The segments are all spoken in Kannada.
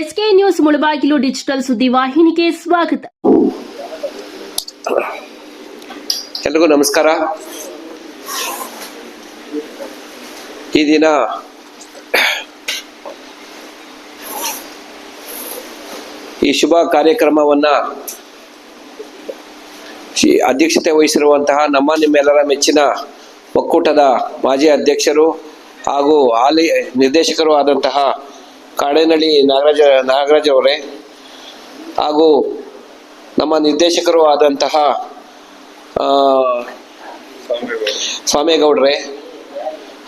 ಎಸ್ಕೆ ನ್ಯೂಸ್ ಮುಳಬಾಗಿಲು ಡಿಜಿಟಲ್ ಸುದ್ದಿ ವಾಹಿನಿಗೆ ಸ್ವಾಗತ. ಎಲ್ರಿಗೂ ನಮಸ್ಕಾರ. ಈ ದಿನ ಈ ಶುಭ ಕಾರ್ಯಕ್ರಮವನ್ನ ಅಧ್ಯಕ್ಷತೆ ವಹಿಸಿರುವಂತಹ ನಮ್ಮ ನಿಮ್ಮೆಲ್ಲರ ಮೆಚ್ಚಿನ ಒಕ್ಕೂಟದ ಮಾಜಿ ಅಧ್ಯಕ್ಷರು ಹಾಗೂ ಹಾಲಿ ನಿರ್ದೇಶಕರು ಆದಂತಹ ಕಾಡೇನಹಳ್ಳಿ ನಾಗರಾಜ, ನಾಗರಾಜ್ ಅವರೇ ಹಾಗೂ ನಮ್ಮ ನಿರ್ದೇಶಕರು ಆದಂತಹ ಸ್ವಾಮೇಗೌಡ್ರೆ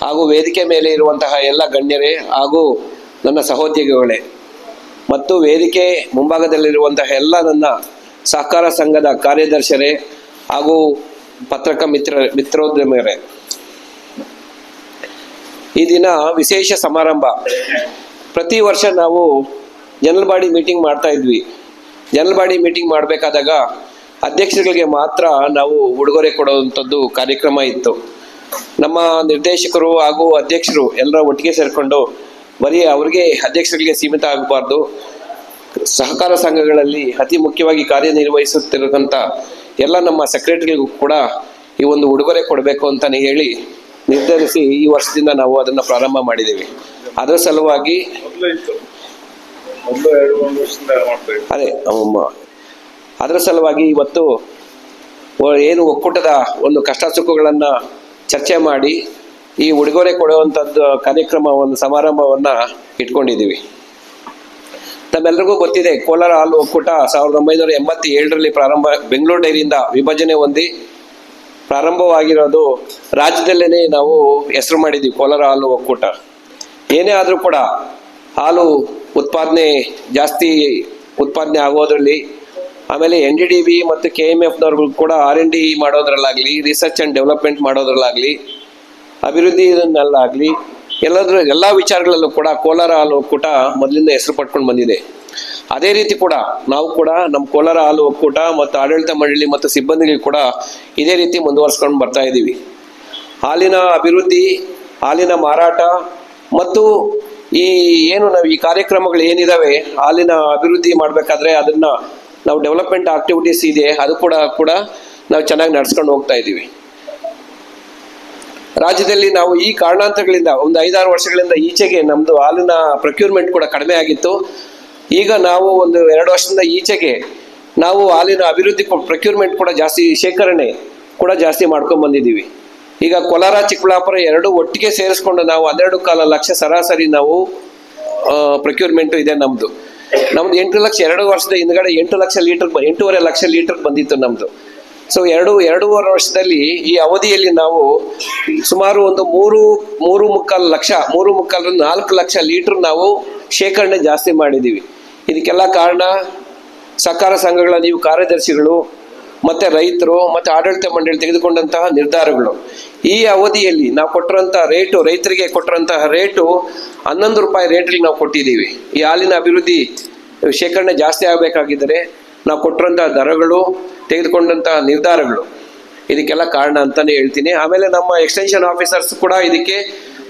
ಹಾಗೂ ವೇದಿಕೆ ಮೇಲೆ ಇರುವಂತಹ ಎಲ್ಲ ಗಣ್ಯರೇ ಹಾಗೂ ನನ್ನ ಸಹೋದ್ಯೋಗಿಗಳೇ ಮತ್ತು ವೇದಿಕೆ ಮುಂಭಾಗದಲ್ಲಿರುವಂತಹ ಎಲ್ಲ ನನ್ನ ಸಹಕಾರ ಸಂಘದ ಕಾರ್ಯದರ್ಶರೇ ಹಾಗೂ ಪತ್ರಕ ಮಿತ್ರ ಮಿತ್ರೋದ್ಯಮರೇ ಈ ದಿನ ವಿಶೇಷ ಸಮಾರಂಭ. ಪ್ರತಿ ವರ್ಷ ನಾವು ಜನರಲ್ ಬಾಡಿ ಮೀಟಿಂಗ್ ಮಾಡ್ತಾ ಇದ್ವಿ. ಜನರಲ್ ಮೀಟಿಂಗ್ ಮಾಡಬೇಕಾದಾಗ ಅಧ್ಯಕ್ಷರುಗಳಿಗೆ ಮಾತ್ರ ನಾವು ಉಡುಗೊರೆ ಕೊಡುವಂಥದ್ದು ಕಾರ್ಯಕ್ರಮ ಇತ್ತು. ನಮ್ಮ ನಿರ್ದೇಶಕರು ಹಾಗೂ ಅಧ್ಯಕ್ಷರು ಎಲ್ಲರ ಒಟ್ಟಿಗೆ ಸೇರಿಕೊಂಡು ಬರೀ ಅವ್ರಿಗೆ ಅಧ್ಯಕ್ಷರಿಗೆ ಸೀಮಿತ ಆಗಬಾರ್ದು. ಸಹಕಾರ ಸಂಘಗಳಲ್ಲಿ ಅತಿ ಮುಖ್ಯವಾಗಿ ಕಾರ್ಯನಿರ್ವಹಿಸುತ್ತಿರುವಂಥ ಎಲ್ಲ ನಮ್ಮ ಸೆಕ್ರೆಟರಿಗೂ ಕೂಡ ಈ ಒಂದು ಉಡುಗೊರೆ ಕೊಡಬೇಕು ಅಂತಲೇ ಹೇಳಿ ನಿರ್ಧರಿಸಿ ಈ ವರ್ಷದಿಂದ ನಾವು ಅದನ್ನು ಪ್ರಾರಂಭ ಮಾಡಿದ್ದೀವಿ. ಅದರ ಸಲುವಾಗಿ ಅದೇ ಅದರ ಸಲುವಾಗಿ ಇವತ್ತು ಏನು ಒಕ್ಕೂಟದ ಒಂದು ಕಷ್ಟ ಸುಖಗಳನ್ನು ಚರ್ಚೆ ಮಾಡಿ ಈ ಉಡುಗೊರೆ ಕೊಡುವಂಥದ್ದು ಕಾರ್ಯಕ್ರಮ ಒಂದು ಸಮಾರಂಭವನ್ನ ಇಟ್ಕೊಂಡಿದ್ದೀವಿ. ತಮ್ಮೆಲ್ಲರಿಗೂ ಗೊತ್ತಿದೆ ಕೋಲಾರ ಹಾಲು ಒಕ್ಕೂಟ ಸಾವಿರದ ಒಂಬೈನೂರ ಎಂಬತ್ತ ಏಳರಲ್ಲಿ ಪ್ರಾರಂಭ ಬೆಂಗಳೂರು ಡೈರಿಯಿಂದ ವಿಭಜನೆ ಹೊಂದಿ ಪ್ರಾರಂಭವಾಗಿರೋದು ರಾಜ್ಯದಲ್ಲೇ ನಾವು ಹೆಸರು ಮಾಡಿದ್ದೀವಿ ಕೋಲಾರ ಹಾಲು ಒಕ್ಕೂಟ. ಏನೇ ಆದರೂ ಕೂಡ ಹಾಲು ಉತ್ಪಾದನೆ ಜಾಸ್ತಿ ಉತ್ಪಾದನೆ ಆಗೋದ್ರಲ್ಲಿ, ಆಮೇಲೆ ಎನ್ ಡಿ ಡಿ ಬಿ ಮತ್ತು ಕೆ ಎಂ ಎಫ್ನವ್ರಿಗೂ ಕೂಡ ಆರ್ ಎನ್ ಡಿ ಮಾಡೋದ್ರಲ್ಲಾಗಲಿ ರಿಸರ್ಚ್ ಆ್ಯಂಡ್ ಡೆವಲಪ್ಮೆಂಟ್ ಮಾಡೋದ್ರಲ್ಲಾಗಲಿ ಅಭಿವೃದ್ಧಿನಲ್ಲಾಗಲಿ ಎಲ್ಲದ್ರ ಎಲ್ಲ ವಿಚಾರಗಳಲ್ಲೂ ಕೂಡ ಕೋಲಾರ ಹಾಲು ಒಕ್ಕೂಟ ಮೊದಲಿಂದ ಹೆಸರು ಪಟ್ಕೊಂಡು ಬಂದಿದೆ. ಅದೇ ರೀತಿ ಕೂಡ ನಾವು ಕೂಡ ನಮ್ಮ ಕೋಲಾರ ಹಾಲು ಒಕ್ಕೂಟ ಮತ್ತು ಆಡಳಿತ ಮಂಡಳಿ ಮತ್ತು ಸಿಬ್ಬಂದಿಗಳು ಕೂಡ ಇದೇ ರೀತಿ ಮುಂದುವರ್ಸ್ಕೊಂಡು ಬರ್ತಾ ಇದ್ದೀವಿ ಹಾಲಿನ ಅಭಿವೃದ್ಧಿ, ಹಾಲಿನ ಮಾರಾಟ ಮತ್ತು ಈ ಏನು ನಾವು ಈ ಕಾರ್ಯಕ್ರಮಗಳು ಏನಿದಾವೆ, ಹಾಲಿನ ಅಭಿವೃದ್ಧಿ ಮಾಡಬೇಕಾದ್ರೆ ಅದನ್ನ ನಾವು ಡೆವಲಪ್ಮೆಂಟ್ ಆಕ್ಟಿವಿಟೀಸ್ ಇದೆ, ಅದು ಕೂಡ ಕೂಡ ನಾವು ಚೆನ್ನಾಗಿ ನಡ್ಸ್ಕೊಂಡು ಹೋಗ್ತಾ ಇದ್ದೀವಿ ರಾಜ್ಯದಲ್ಲಿ ನಾವು ಈ ಕಾರಣಾಂತರಗಳಿಂದ ಒಂದು ಐದಾರು ವರ್ಷಗಳಿಂದ ಈಚೆಗೆ ನಮ್ಮದು ಹಾಲಿನ ಪ್ರೊಕ್ಯೂರ್ಮೆಂಟ್ ಕೂಡ ಕಡಿಮೆ ಆಗಿತ್ತು. ಈಗ ನಾವು ಒಂದು ಎರಡು ವರ್ಷದಿಂದ ಈಚೆಗೆ ನಾವು ಹಾಲಿನ ಅಭಿವೃದ್ಧಿ ಪ್ರೊಕ್ಯೂರ್ಮೆಂಟ್ ಕೂಡ ಜಾಸ್ತಿ, ಶೇಖರಣೆ ಕೂಡ ಜಾಸ್ತಿ ಮಾಡ್ಕೊಂಡ್ ಬಂದಿದ್ದೀವಿ. ಈಗ ಕೋಲಾರ, ಚಿಕ್ಕಬಳ್ಳಾಪುರ ಎರಡು ಒಟ್ಟಿಗೆ ಸೇರಿಸ್ಕೊಂಡು ನಾವು ಹನ್ನೆರಡು ಕಾಲ ಲಕ್ಷ ಸರಾಸರಿ ನಾವು ಪ್ರೊಕ್ಯೂರ್ಮೆಂಟ್ ಇದೆ ನಮ್ಮದು ನಮ್ದು ಎಂಟು ಲಕ್ಷ, ಎರಡು ವರ್ಷದ ಹಿಂದ್ಗಡೆ ಎಂಟು ಲಕ್ಷ ಲೀಟರ್ ಎಂಟೂವರೆ ಲಕ್ಷ ಲೀಟರ್ ಬಂದಿತ್ತು ನಮ್ಮದು ಸೊ ಎರಡು, ಎರಡೂವರೆ ವರ್ಷದಲ್ಲಿ ಈ ಅವಧಿಯಲ್ಲಿ ನಾವು ಸುಮಾರು ಒಂದು ಮೂರು ಮೂರು ಮುಕ್ಕಾಲು ಲಕ್ಷ, ಮೂರು ಮುಕ್ಕಾಲು, ನಾಲ್ಕು ಲಕ್ಷ ಲೀಟರ್ ನಾವು ಶೇಖರಣೆ ಜಾಸ್ತಿ ಮಾಡಿದ್ದೀವಿ. ಇದಕ್ಕೆಲ್ಲ ಕಾರಣ ಸಹಕಾರ ಸಂಘಗಳ, ನೀವು ಕಾರ್ಯದರ್ಶಿಗಳು ಮತ್ತೆ ರೈತರು ಮತ್ತೆ ಆಡಳಿತ ಮಂಡಳಿ ತೆಗೆದುಕೊಂಡಂತಹ ನಿರ್ಧಾರಗಳು. ಈ ಅವಧಿಯಲ್ಲಿ ನಾವು ಕೊಟ್ಟಿರೋಂಥ ರೇಟು ರೈತರಿಗೆ ಕೊಟ್ಟಿರೋಂತಹ ರೇಟು ಹನ್ನೊಂದು ರೂಪಾಯಿ ರೇಟಲ್ಲಿ ನಾವು ಕೊಟ್ಟಿದ್ದೀವಿ. ಈ ಹಾಲಿನ ಅಭಿವೃದ್ಧಿ ಶೇಖರಣೆ ಜಾಸ್ತಿ ಆಗಬೇಕಾಗಿದ್ದರೆ ನಾವು ಕೊಟ್ಟಿರೋಂತಹ ದರಗಳು, ತೆಗೆದುಕೊಂಡಂತಹ ನಿರ್ಧಾರಗಳು. ಇದಕ್ಕೆಲ್ಲ ಕಾರಣ ಅಂತಾನೆ ಹೇಳ್ತೀನಿ. ಆಮೇಲೆ ನಮ್ಮ ಎಕ್ಸ್ಟೆನ್ಷನ್ ಆಫೀಸರ್ಸ್ ಕೂಡ ಇದಕ್ಕೆ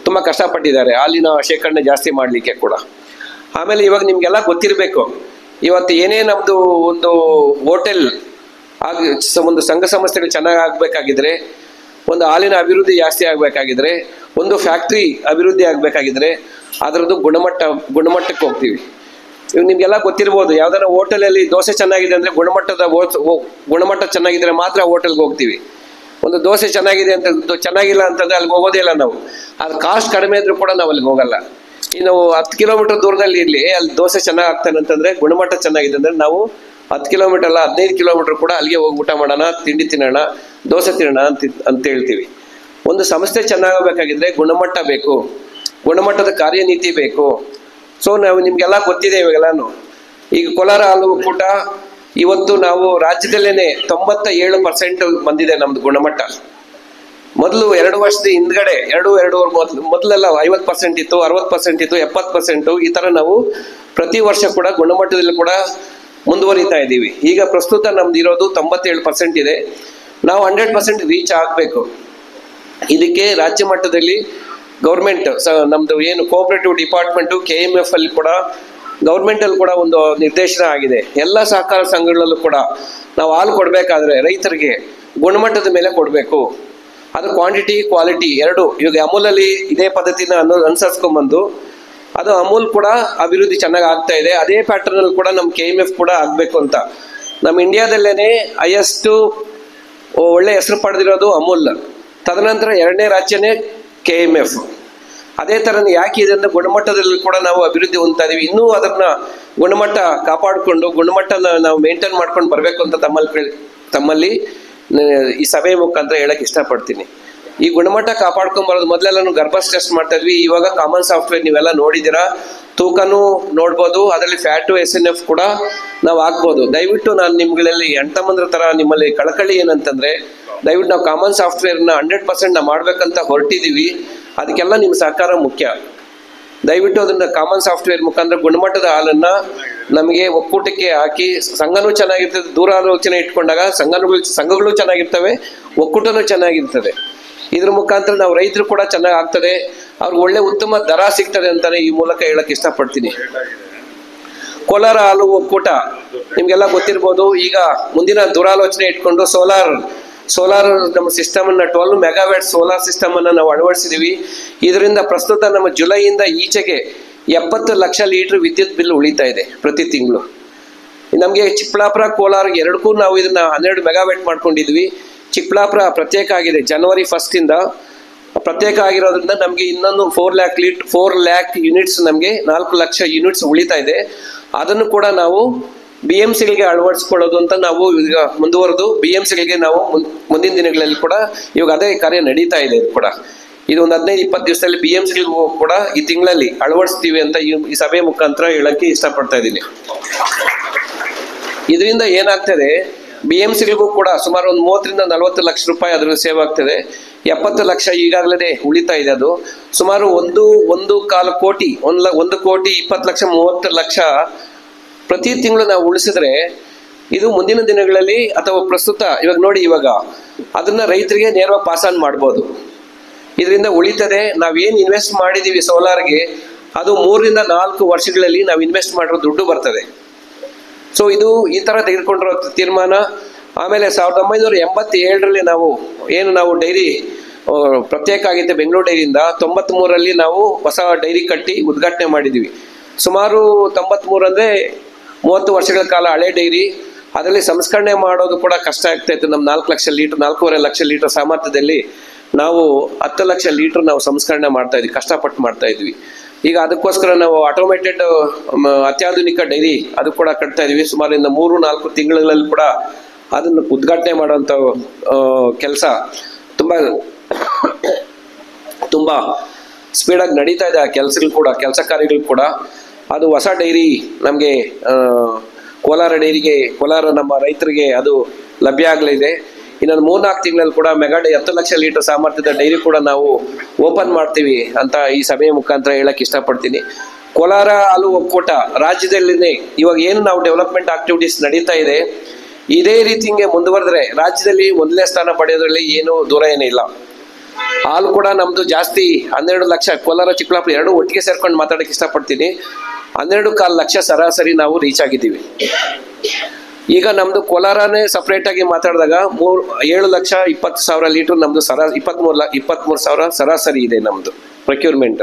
ತುಂಬ ಕಷ್ಟಪಟ್ಟಿದ್ದಾರೆ. ಹಾಲಿನ ಶೇಖರಣೆ ಜಾಸ್ತಿ ಮಾಡಲಿಕ್ಕೆ ಕೂಡ. ಆಮೇಲೆ ಇವಾಗ ನಿಮ್ಗೆಲ್ಲ ಗೊತ್ತಿರಬೇಕು. ಇವತ್ತು ಏನೇ ನಮ್ಮದು ಒಂದು ಹೋಟೆಲ್ ಆಗ ಒಂದು ಸಂಘ ಸಂಸ್ಥೆಗಳು ಚೆನ್ನಾಗಿ ಆಗಬೇಕಾಗಿದ್ರೆ, ಒಂದು ಹಾಲಿನ ಅಭಿವೃದ್ಧಿ ಜಾಸ್ತಿ ಆಗಬೇಕಾಗಿದ್ರೆ, ಒಂದು ಫ್ಯಾಕ್ಟ್ರಿ ಅಭಿವೃದ್ಧಿ ಆಗಬೇಕಾಗಿದ್ರೆ ಅದರದ್ದು ಗುಣಮಟ್ಟ, ಗುಣಮಟ್ಟಕ್ಕೆ ಹೋಗ್ತೀವಿ. ಇವಾಗ ನಿಮಗೆಲ್ಲ ಗೊತ್ತಿರ್ಬೋದು ಯಾವ್ದಾರ ಹೋಟೆಲಲ್ಲಿ ದೋಸೆ ಚೆನ್ನಾಗಿದೆ ಅಂದರೆ ಗುಣಮಟ್ಟದ ಗುಣಮಟ್ಟ ಚೆನ್ನಾಗಿದ್ರೆ ಮಾತ್ರ ಹೋಟೆಲ್ಗೆ ಹೋಗ್ತೀವಿ. ಒಂದು ದೋಸೆ ಚೆನ್ನಾಗಿದೆ ಅಂತ, ಚೆನ್ನಾಗಿಲ್ಲ ಅಂತಂದ್ರೆ ಅಲ್ಲಿಗೆ ಹೋಗೋದೇ ಇಲ್ಲ ನಾವು. ಅದು ಕಾಸ್ಟ್ ಕಡಿಮೆ ಇದ್ರೂ ಕೂಡ ನಾವು ಅಲ್ಲಿಗೆ ಹೋಗಲ್ಲ. ಇನ್ನು ಹತ್ತು ಕಿಲೋಮೀಟರ್ ದೂರದಲ್ಲಿ ಇರಲಿ, ಅಲ್ಲಿ ದೋಸೆ ಚೆನ್ನಾಗಿ ಆಗ್ತಾನೆ ಅಂತಂದ್ರೆ ಗುಣಮಟ್ಟ ಚೆನ್ನಾಗಿದೆ ಅಂದರೆ ನಾವು ಹತ್ತು ಕಿಲೋಮೀಟರ್ ಅಲ್ಲ, ಹದಿನೈದು ಕಿಲೋಮೀಟರ್ ಕೂಡ ಅಲ್ಲಿಗೆ ಹೋಗಿ ಊಟ ಮಾಡೋಣ, ತಿಂಡಿ ತಿನ್ನೋಣ, ದೋಸೆ ತಿನ್ನೋಣ ಅಂತ ಅಂತ ಹೇಳ್ತೀವಿ. ಒಂದು ಸಂಸ್ಥೆ ಚೆನ್ನಾಗಬೇಕಾಗಿದ್ರೆ ಗುಣಮಟ್ಟ ಬೇಕು. ಗುಣಮಟ್ಟದ ಕಾರ್ಯನೀತಿ ಬೇಕು. ಸೊ ನಾವು ನಿಮಗೆಲ್ಲ ಗೊತ್ತಿದೆ ಇವಾಗೆಲ್ಲಾನು. ಈಗ ಕೋಲಾರ ಹಾಲು ಒಕ್ಕೂಟ, ಇವತ್ತು ನಾವು ರಾಜ್ಯದಲ್ಲೇನೆ ತೊಂಬತ್ತ ಏಳು ಪರ್ಸೆಂಟ್ ಬಂದಿದೆ ನಮ್ದು ಗುಣಮಟ್ಟ. ಮೊದಲು ಎರಡು ವರ್ಷದ ಹಿಂದ್ಗಡೆ, ಎರಡು ಮೊದಲು, ಮೊದಲೆಲ್ಲ ಐವತ್ತು ಪರ್ಸೆಂಟ್ ಇತ್ತು, ಅರವತ್ತು ಪರ್ಸೆಂಟ್ ಇತ್ತು, ಎಪ್ಪತ್ತು ಪರ್ಸೆಂಟು ಈ ಥರ ನಾವು ಪ್ರತಿ ವರ್ಷ ಕೂಡ ಗುಣಮಟ್ಟದಲ್ಲಿ ಕೂಡ ಮುಂದುವರಿತಾ ಇದ್ದೀವಿ. ಈಗ ಪ್ರಸ್ತುತ ನಮ್ದು ಇರೋದು ತೊಂಬತ್ತೇಳು ಪರ್ಸೆಂಟ್ ಇದೆ. ನಾವು ಹಂಡ್ರೆಡ್ ಪರ್ಸೆಂಟ್ ರೀಚ್ ಆಗಬೇಕು. ಇದಕ್ಕೆ ರಾಜ್ಯ ಮಟ್ಟದಲ್ಲಿ ಗೌರ್ಮೆಂಟ್ ನಮ್ದು ಏನು cooperative department K M F ಅಲ್ಲಿ ಕೂಡ ಗೌರ್ಮೆಂಟಲ್ಲಿ ಕೂಡ ಒಂದು ನಿರ್ದೇಶನ ಆಗಿದೆ. ಎಲ್ಲ ಸಹಕಾರ ಸಂಘಗಳಲ್ಲೂ ಕೂಡ ನಾವು ಹಾಲು ಕೊಡಬೇಕಾದ್ರೆ ರೈತರಿಗೆ ಗುಣಮಟ್ಟದ ಮೇಲೆ ಕೊಡಬೇಕು. ಅದು ಕ್ವಾಂಟಿಟಿ ಕ್ವಾಲಿಟಿ ಎರಡು. ಇವಾಗ ಅಮೂಲಲ್ಲಿ ಇದೇ ಪದ್ಧತಿನ ಅನು, ಅನುಸರಿಸ್ಕೊಂಬಂದು ಅದು ಅಮೂಲ್ ಕೂಡ ಅಭಿವೃದ್ಧಿ ಚೆನ್ನಾಗಿ ಆಗ್ತಾ ಇದೆ. ಅದೇ ಪ್ಯಾಟರ್ನ್ ಅಲ್ಲಿ ಕೂಡ ನಮ್ಮ ಕೆ ಎಂ ಎಫ್ ಕೂಡ ಆಗಬೇಕು ಅಂತ. ನಮ್ಮ ಇಂಡಿಯಾದಲ್ಲೇನೆ ಹೈಯೆಸ್ಟ್ ಒಳ್ಳೆ ಹೆಸರು ಪಡೆದಿರೋದು ಅಮೂಲ್. ತದನಂತರ ಎರಡನೇ ರಾಜ್ಯನೇ ಕೆ ಎಂ ಎಫ್ ಅದೇ ಥರ ಯಾಕೆ ಇದನ್ನು ಗುಣಮಟ್ಟದಲ್ಲಿ ಕೂಡ ನಾವು ಅಭಿವೃದ್ಧಿ ಹೊಂದ್ತಾ ಇದೀವಿ? ಇನ್ನೂ ಅದನ್ನ ಗುಣಮಟ್ಟ ಕಾಪಾಡಿಕೊಂಡು, ಗುಣಮಟ್ಟನ ನಾವು ಮೇಂಟೈನ್ ಮಾಡ್ಕೊಂಡು ಬರಬೇಕು ಅಂತ ತಮ್ಮಲ್ಲಿ ತಮ್ಮಲ್ಲಿ ಈ ಸಭೆ ಮುಖಾಂತರ ಹೇಳಕ್ ಇಷ್ಟಪಡ್ತೀನಿ. ಈ ಗುಣಮಟ್ಟ ಕಾಪಾಡ್ಕೊಂಡ್ ಬರೋದು ಮೊದಲೆಲ್ಲ ಗರ್ಭಸ್ ಟೆಸ್ಟ್ ಮಾಡ್ತಾ ಇದ್ವಿ ಇವಾಗ ಕಾಮನ್ ಸಾಫ್ಟ್ವೇರ್ ನೀವೆಲ್ಲ ನೋಡಿದ್ದೀರಾ? ತೂಕನೂ ನೋಡ್ಬೋದು, ಅದರಲ್ಲಿ ಫ್ಯಾಟು, ಎಸ್ ಎನ್ ಎಫ್ ಕೂಡ ನಾವು ಹಾಕ್ಬೋದು. ದಯವಿಟ್ಟು ನಾನು ನಿಮ್ಗಳಲ್ಲಿ ಎಂಟಮ್ಮಂದ್ರ ತರ ನಿಮ್ಮಲ್ಲಿ ಕಳಕಳಿ ಏನಂತಂದ್ರೆ, ದಯವಿಟ್ಟು ನಾವು ಕಾಮನ್ ಸಾಫ್ಟ್ವೇರ್ನ ಹಂಡ್ರೆಡ್ ಪರ್ಸೆಂಟ್ ನಾವು ಮಾಡ್ಬೇಕಂತ ಹೊರಟಿದೀವಿ. ಅದಕ್ಕೆಲ್ಲ ನಿಮ್ಮ ಸಹಕಾರ ಮುಖ್ಯ. ದಯವಿಟ್ಟು ಅದನ್ನ ಕಾಮನ್ ಸಾಫ್ಟ್ವೇರ್ ಮುಖಾಂತರ ಗುಣಮಟ್ಟದ ಹಾಲನ್ನ ನಮಗೆ ಒಕ್ಕೂಟಕ್ಕೆ ಹಾಕಿ, ಸಂಘನೂ ಚೆನ್ನಾಗಿರ್ತದೆ ದೂರ ಆಲೋಚನೆ ಇಟ್ಕೊಂಡಾಗ ಸಂಘಗಳು ಸಂಘಗಳು ಚೆನ್ನಾಗಿರ್ತವೆ, ಒಕ್ಕೂಟನೂ ಚೆನ್ನಾಗಿರ್ತದೆ. ಇದ್ರ ಮುಖಾಂತರ ನಾವು ರೈತರು ಕೂಡ ಚೆನ್ನಾಗಿ ಆಗ್ತದೆ ಅವ್ರಿಗೆ ಒಳ್ಳೆ ಉತ್ತಮ ದರ ಸಿಗ್ತದೆ ಅಂತಾನೆ ಈ ಮೂಲಕ ಹೇಳಕ್ ಇಷ್ಟಪಡ್ತೀನಿ. ಕೋಲಾರ ಹಾಲು ಒಕ್ಕೂಟ, ನಿಮ್ಗೆಲ್ಲ ಗೊತ್ತಿರ್ಬೋದು, ಈಗ ಮುಂದಿನ ದುರಾಲೋಚನೆ ಇಟ್ಕೊಂಡು ಸೋಲಾರ್ ಸೋಲಾರ್ ನಮ್ಮ ಸಿಸ್ಟಮ್ ಅನ್ನ ಟ್ವೆಲ್ ಮೆಗಾವ್ಯಾಟ್ ಸೋಲಾರ್ ಸಿಸ್ಟಮ್ ಅನ್ನ ನಾವು ಅಳವಡಿಸಿದೀವಿ. ಇದರಿಂದ ಪ್ರಸ್ತುತ ನಮ್ಮ ಜುಲೈಯಿಂದ ಈಚೆಗೆ ಎಪ್ಪತ್ತು ಲಕ್ಷ ಲೀಟರ್ ವಿದ್ಯುತ್ ಬಿಲ್ ಉಳಿತಾ ಇದೆ ಪ್ರತಿ ತಿಂಗಳು. ನಮಗೆ ಚಿಕ್ಕಬಳ್ಳಾಪುರ ಕೋಲಾರ ಎರಡಕ್ಕೂ ನಾವು ಇದನ್ನ ಹನ್ನೆರಡು ಮೆಗಾವ್ಯಾಟ್ ಮಾಡ್ಕೊಂಡಿದ್ವಿ. ಚಿಕ್ಕಬಳ್ಳಾಪುರ ಪ್ರತ್ಯೇಕ ಆಗಿದೆ. ಜನವರಿ ಫಸ್ಟ್ ಇಂದ ಪ್ರತ್ಯೇಕ ಆಗಿರೋದ್ರಿಂದ ನಮಗೆ ಇನ್ನೊಂದು four lakh litre four lakh units ನಮಗೆ ನಾಲ್ಕು ಲಕ್ಷ ಯೂನಿಟ್ಸ್ ಉಳಿತಾ ಇದೆ. ಅದನ್ನು ಕೂಡ ನಾವು ಬಿ ಎಂ ಸಿಗಳಿಗೆ ಅಳವಡಿಸ್ಕೊಳ್ಳೋದು ಅಂತ ನಾವು ಈಗ ಮುಂದುವರೆದು ಬಿ ಎಂ ಸಿಗಳಿಗೆ ನಾವು ಮುಂದಿನ ದಿನಗಳಲ್ಲಿ ಕೂಡ ಇವಾಗ ಅದೇ ಕಾರ್ಯ ನಡೀತಾ ಇದೆ ಕೂಡ. ಇದು ಒಂದು ಹದಿನೈದು, ಇಪ್ಪತ್ತು ದಿವಸದಲ್ಲಿ ಬಿ ಎಂ ಸಿಗಳಿಗೂ ಕೂಡ ಈ ತಿಂಗಳಲ್ಲಿ ಅಳವಡಿಸ್ತೀವಿ ಅಂತ ಈ ಸಭೆ ಮುಖಾಂತರ ಹೇಳಕ್ಕೆ ಇಷ್ಟಪಡ್ತಾ ಇದ್ದೀನಿ. ಇದರಿಂದ ಏನಾಗ್ತದೆ ಬಿ ಎಂ ಸಿಗಳಿಗೂ ಕೂಡ ಸುಮಾರು ಒಂದು ಮೂವತ್ತರಿಂದ ನಲವತ್ತು ಲಕ್ಷ ರೂಪಾಯಿ ಅದರಲ್ಲಿ ಸೇವ್ ಆಗ್ತದೆ. ಎಪ್ಪತ್ತು ಲಕ್ಷ ಈಗಾಗಲೇ ಉಳಿತಾ ಇದೆ ಅದು. ಸುಮಾರು ಒಂದು ಒಂದು ಕಾಲು ಕೋಟಿ, ಒಂದು ಒಂದು ಕೋಟಿ ಇಪ್ಪತ್ತು ಲಕ್ಷ, ಮೂವತ್ತು ಲಕ್ಷ ಪ್ರತಿ ತಿಂಗಳು ನಾವು ಉಳಿಸಿದ್ರೆ ಇದು ಮುಂದಿನ ದಿನಗಳಲ್ಲಿ ಅಥವಾ ಪ್ರಸ್ತುತ, ಇವಾಗ ನೋಡಿ ಇವಾಗ, ಅದನ್ನ ರೈತರಿಗೆ ನೇರವಾಗಿ ಪಾಸ್ ಆನ್ ಮಾಡ್ಬೋದು. ಇದರಿಂದ ಉಳಿತದೆ. ನಾವೇನು ಇನ್ವೆಸ್ಟ್ ಮಾಡಿದೀವಿ ಸೋಲಾರ್ಗೆ, ಅದು ಮೂರರಿಂದ ನಾಲ್ಕು ವರ್ಷಗಳಲ್ಲಿ ನಾವು ಇನ್ವೆಸ್ಟ್ ಮಾಡಿರೋ ದುಡ್ಡು ಬರ್ತದೆ. ಸೊ ಇದು ಈ ತರ ತೆಗೆದುಕೊಂಡಿರೋ ತೀರ್ಮಾನ, ಆಮೇಲೆ ಸಾವಿರದ ಒಂಬೈನೂರ ಎಂಬತ್ತೇಳರಲ್ಲಿ ನಾವು ಏನು ನಾವು ಡೈರಿ ಪ್ರತ್ಯೇಕ ಆಗಿದ್ದೆ ಬೆಂಗಳೂರು ಡೈರಿಯಿಂದ ತೊಂಬತ್ ಮೂರಲ್ಲಿ ನಾವು ಹೊಸ ಡೈರಿ ಕಟ್ಟಿ ಉದ್ಘಾಟನೆ ಮಾಡಿದ್ವಿ. ಸುಮಾರು ತೊಂಬತ್ ಅಂದ್ರೆ ಮೂವತ್ತು ವರ್ಷಗಳ ಕಾಲ ಹಳೆ ಡೈರಿ, ಅದರಲ್ಲಿ ಸಂಸ್ಕರಣೆ ಮಾಡೋದು ಕೂಡ ಕಷ್ಟ ಆಗ್ತಾ ಇತ್ತು. ನಮ್ಮ ನಾಲ್ಕು ಲಕ್ಷ ಲೀಟರ್, ನಾಲ್ಕೂವರೆ ಲಕ್ಷ ಲೀಟರ್ ಸಾಮರ್ಥ್ಯದಲ್ಲಿ ನಾವು ಹತ್ತು ಲಕ್ಷ ಲೀಟರ್ ನಾವು ಸಂಸ್ಕರಣೆ ಮಾಡ್ತಾ ಇದ್ವಿ, ಕಷ್ಟಪಟ್ಟು ಮಾಡ್ತಾ ಇದ್ವಿ. ಈಗ ಅದಕ್ಕೋಸ್ಕರ ನಾವು ಆಟೋಮೇಟೆಡ್ ಅತ್ಯಾಧುನಿಕ ಡೈರಿ ಅದು ಕೂಡ ಕಟ್ತಾ ಇದೀವಿ. ಸುಮಾರು ಇನ್ನು ಮೂರು, ನಾಲ್ಕು ತಿಂಗಳಲ್ಲಿ ಕೂಡ ಅದನ್ನು ಉದ್ಘಾಟನೆ ಮಾಡುವಂತ ಕೆಲಸ ತುಂಬಾ ತುಂಬಾ ಸ್ಪೀಡಾಗಿ ನಡೀತಾ ಇದೆ ಆ ಕೆಲಸಗಳು ಕೂಡ, ಕೆಲಸ ಕಾರ್ಯಗಳು ಕೂಡ. ಅದು ಹೊಸ ಡೈರಿ ನಮಗೆ ಕೋಲಾರ ಡೈರಿಗೆ, ಕೋಲಾರ ನಮ್ಮ ರೈತರಿಗೆ ಅದು ಲಭ್ಯ ಆಗಲಿದೆ ಇನ್ನೊಂದು ಮೂರ್ನಾಲ್ಕು ತಿಂಗಳಲ್ಲಿ ಕೂಡ ಮೆಗಾ ಹತ್ತು ಲಕ್ಷ ಲೀಟರ್ ಸಾಮರ್ಥ್ಯದ ಡೈರಿ ಕೂಡ ನಾವು ಓಪನ್ ಮಾಡ್ತೀವಿ ಅಂತ ಈ ಸಭೆಯ ಮುಖಾಂತರ ಹೇಳಕ್ ಇಷ್ಟಪಡ್ತೀನಿ. ಕೋಲಾರ ಹಾಲು ಒಕ್ಕೂಟ ರಾಜ್ಯದಲ್ಲಿನೇ ಇವಾಗ ಏನು ನಾವು ಡೆವಲಪ್ಮೆಂಟ್ ಆಕ್ಟಿವಿಟೀಸ್ ನಡೀತಾ ಇದೆ, ಇದೇ ರೀತಿ ಹಿಂಗೆ ಮುಂದುವರೆದ್ರೆ ರಾಜ್ಯದಲ್ಲಿ ಮೊದಲನೇ ಸ್ಥಾನ ಪಡೆಯೋದ್ರಲ್ಲಿ ಏನು ದೂರ ಏನಿಲ್ಲ ಹಾಲು ಕೂಡ ನಮ್ದು ಜಾಸ್ತಿ ಹನ್ನೆರಡು ಲಕ್ಷ, ಕೋಲಾರ, ಚಿಕ್ಕಬಳ್ಳಾಪುರ ಎರಡು ಒಟ್ಟಿಗೆ ಸೇರ್ಕೊಂಡು ಮಾತಾಡಕ್ಕೆ ಇಷ್ಟಪಡ್ತೀನಿ. ಹನ್ನೆರಡು ಕಾಲು ಲಕ್ಷ ಸರಾಸರಿ ನಾವು ರೀಚ್ ಆಗಿದ್ದೀವಿ. ಈಗ ನಮ್ದು ಕೋಲಾರನೇ ಸಪ್ರೇಟ್ ಆಗಿ ಮಾತಾಡಿದಾಗ ಮೂರ್, ಏಳು ಲಕ್ಷ ಇಪ್ಪತ್ತು ಸಾವಿರ ಲೀಟರ್ ನಮ್ದು ಸರಾ, ಇಪ್ಪತ್ಮೂರು ಲ, ಇಪ್ಪತ್ಮೂರು ಸಾವಿರ ಸರಾಸರಿ ಇದೆ ನಮ್ದು ಪ್ರೊಕ್ಯೂರ್ಮೆಂಟ್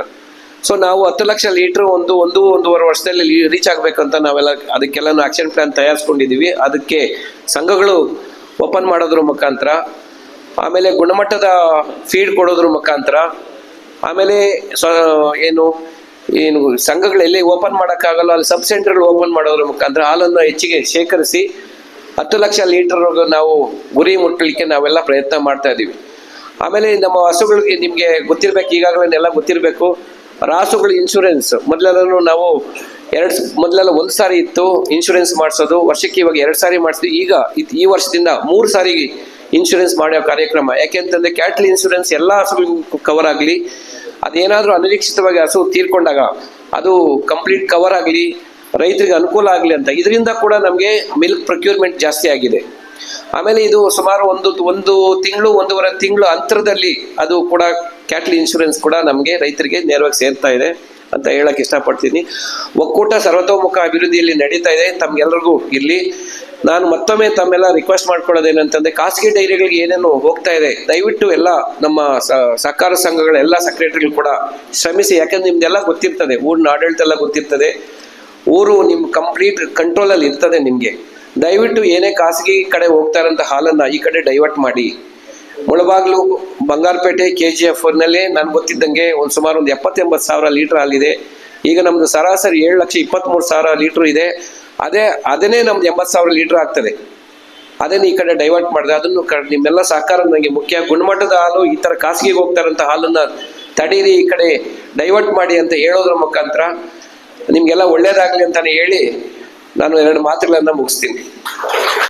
ಸೊ ನಾವು ಹತ್ತು ಲಕ್ಷ ಲೀಟರ್ ಒಂದು ಒಂದು, ಒಂದೂವರೆ ವರ್ಷದಲ್ಲಿ ರೀಚ್ ಆಗಬೇಕಂತ ನಾವೆಲ್ಲ ಅದಕ್ಕೆಲ್ಲ ಆಕ್ಷನ್ ಪ್ಲಾನ್ ತಯಾರಿಸ್ಕೊಂಡಿದ್ದೀವಿ ಅದಕ್ಕೆ ಸಂಘಗಳು ಓಪನ್ ಮಾಡೋದ್ರ ಮುಖಾಂತರ, ಆಮೇಲೆ ಗುಣಮಟ್ಟದ ಫೀಡ್ ಕೊಡೋದ್ರ ಮುಖಾಂತರ, ಆಮೇಲೆ ಏನು ಏನು ಸಂಘಗಳು ಎಲ್ಲಿ ಓಪನ್ ಮಾಡೋಕ್ಕಾಗಲ್ಲ, ಅಲ್ಲಿ ಸಬ್ ಸೆಂಟರ್ಗಳು ಓಪನ್ ಮಾಡೋದ್ರ ಮುಖಾಂತರ ಹಾಲನ್ನು ಹೆಚ್ಚಿಗೆ ಶೇಖರಿಸಿ ಹತ್ತು ಲಕ್ಷ ಲೀಟರ್ ನಾವು ಗುರಿ ಮುಟ್ಟಲಿಕ್ಕೆ ನಾವೆಲ್ಲ ಪ್ರಯತ್ನ ಮಾಡ್ತಾ ಇದ್ದೀವಿ. ಆಮೇಲೆ ನಮ್ಮ ಹಸುಗಳಿಗೆ ನಿಮಗೆ ಗೊತ್ತಿರ್ಬೇಕು, ಈಗಾಗಲೇ ಎಲ್ಲ ಗೊತ್ತಿರಬೇಕು. ರಾಸುಗಳ ಇನ್ಶೂರೆನ್ಸ್ ಮೊದಲೆಲ್ಲೂ ನಾವು ಎರಡು ಮೊದಲೆಲ್ಲ ಒಂದು ಸಾರಿ ಇತ್ತು ಇನ್ಶೂರೆನ್ಸ್ ಮಾಡಿಸೋದು, ವರ್ಷಕ್ಕೆ ಇವಾಗ ಎರಡು ಸಾರಿ ಮಾಡಿಸ್ತೀವಿ ಈಗ ಈ ವರ್ಷದಿಂದ ಮೂರು ಸಾರಿ ಇನ್ಶೂರೆನ್ಸ್ ಮಾಡೋ ಕಾರ್ಯಕ್ರಮ. ಯಾಕೆಂತಂದ್ರೆ ಕ್ಯಾಟ್ಲ್ ಇನ್ಶೂರೆನ್ಸ್ ಎಲ್ಲ ಹಸುಗಳಿಗೂ ಕವರ್ ಆಗಲಿ. ಅದೇನಾದ್ರೂ ಅನಿರೀಕ್ಷಿತವಾಗಿ ಹಸು ತೀರ್ಕೊಂಡಾಗ ಅದು ಕಂಪ್ಲೀಟ್ ಕವರ್ ಆಗಲಿ, ರೈತರಿಗೆ ಅನುಕೂಲ ಆಗಲಿ ಅಂತ. ಇದರಿಂದ ಕೂಡ ನಮಗೆ ಮಿಲ್ಕ್ ಪ್ರೊಕ್ಯೂರ್ಮೆಂಟ್ ಜಾಸ್ತಿ ಆಗಿದೆ. ಆಮೇಲೆ ಇದು ಸುಮಾರು ಒಂದು ಒಂದು ತಿಂಗಳು, ಒಂದೂವರೆ ತಿಂಗಳು ಅಂತರದಲ್ಲಿ ಅದು ಕೂಡ ಕ್ಯಾಟ್ಲ್ ಇನ್ಶೂರೆನ್ಸ್ ಕೂಡ ನಮಗೆ ರೈತರಿಗೆ ನೇರವಾಗಿ ಸೇರ್ತಾ ಇದೆ ಅಂತ ಹೇಳಕ್ ಇಷ್ಟಪಡ್ತೀನಿ. ಒಕ್ಕೂಟ ಸರ್ವತೋಮುಖ ಅಭಿವೃದ್ಧಿಯಲ್ಲಿ ನಡೀತಾ ಇದೆ. ತಮ್ಗೆಲ್ರಿಗೂ ಇಲ್ಲಿ ನಾನು ಮತ್ತೊಮ್ಮೆ ತಮ್ಮೆಲ್ಲ ರಿಕ್ವೆಸ್ಟ್ ಮಾಡ್ಕೊಳ್ಳೋದೇನಂತಂದ್ರೆ ಖಾಸಗಿ ಡೈರಿಗಳಿಗೆ ಏನೇನು ಹೋಗ್ತಾ ಇದೆ, ದಯವಿಟ್ಟು ಎಲ್ಲ ನಮ್ಮ ಸಹಕಾರ ಸಂಘಗಳ ಎಲ್ಲ ಸೆಕ್ರೆಟರಿಗಳು ಕೂಡ ಶ್ರಮಿಸಿ, ಯಾಕಂದ್ರೆ ನಿಮ್ದೆಲ್ಲ ಗೊತ್ತಿರ್ತದೆ, ಊರಿನ ಆಡಳಿತ ಎಲ್ಲ ಗೊತ್ತಿರ್ತದೆ, ಊರು ನಿಮ್ಮ ಕಂಪ್ಲೀಟ್ ಕಂಟ್ರೋಲ್ ಅಲ್ಲಿ ಇರ್ತದೆ ನಿಮಗೆ. ದಯವಿಟ್ಟು ಏನೇ ಖಾಸಗಿ ಕಡೆ ಹೋಗ್ತಾ ಇರೋಂಥ ಹಾಲನ್ನ ಈ ಕಡೆ ಡೈವರ್ಟ್ ಮಾಡಿ. ಮುಳಬಾಗ್ಲು, ಬಂಗಾರಪೇಟೆ ಕೆ ಜಿ ಎಫ್ನಲ್ಲಿ ನಾನು ಗೊತ್ತಿದ್ದಂಗೆ ಒಂದು ಸುಮಾರು ಒಂದು ಎಪ್ಪತ್ತೆಂಬತ್ತು ಸಾವಿರ ಲೀಟರ್ ಹಾಲಿದೆ. ಈಗ ನಮ್ದು ಸರಾಸರಿ ಏಳು ಲಕ್ಷ ಇಪ್ಪತ್ತ್ಮೂರು ಸಾವಿರ ಲೀಟರ್ ಇದೆ. ಅದೇ, ಅದನ್ನೇ ನಮ್ದು ಎಂಬತ್ತು ಸಾವಿರ ಲೀಟರ್ ಆಗ್ತದೆ. ಅದನ್ನ ಈ ಕಡೆ ಡೈವರ್ಟ್ ಮಾಡಿದೆ ಅದನ್ನು ನಿಮ್ಮೆಲ್ಲ ಸಹಕಾರ ನನಗೆ ಮುಖ್ಯ. ಗುಣಮಟ್ಟದ ಹಾಲು, ಈ ಥರ ಖಾಸಗಿಗೆ ಹೋಗ್ತಾರಂಥ ಹಾಲನ್ನ ತಡೀರಿ, ಈ ಕಡೆ ಡೈವರ್ಟ್ ಮಾಡಿ ಅಂತ ಹೇಳೋದ್ರ ಮುಖಾಂತರ ನಿಮಗೆಲ್ಲ ಒಳ್ಳೇದಾಗ್ಲಿ ಅಂತಲೇ ಹೇಳಿ ನಾನು ಎರಡು ಮಾತುಗಳನ್ನ ಮುಗಿಸ್ತೀನಿ.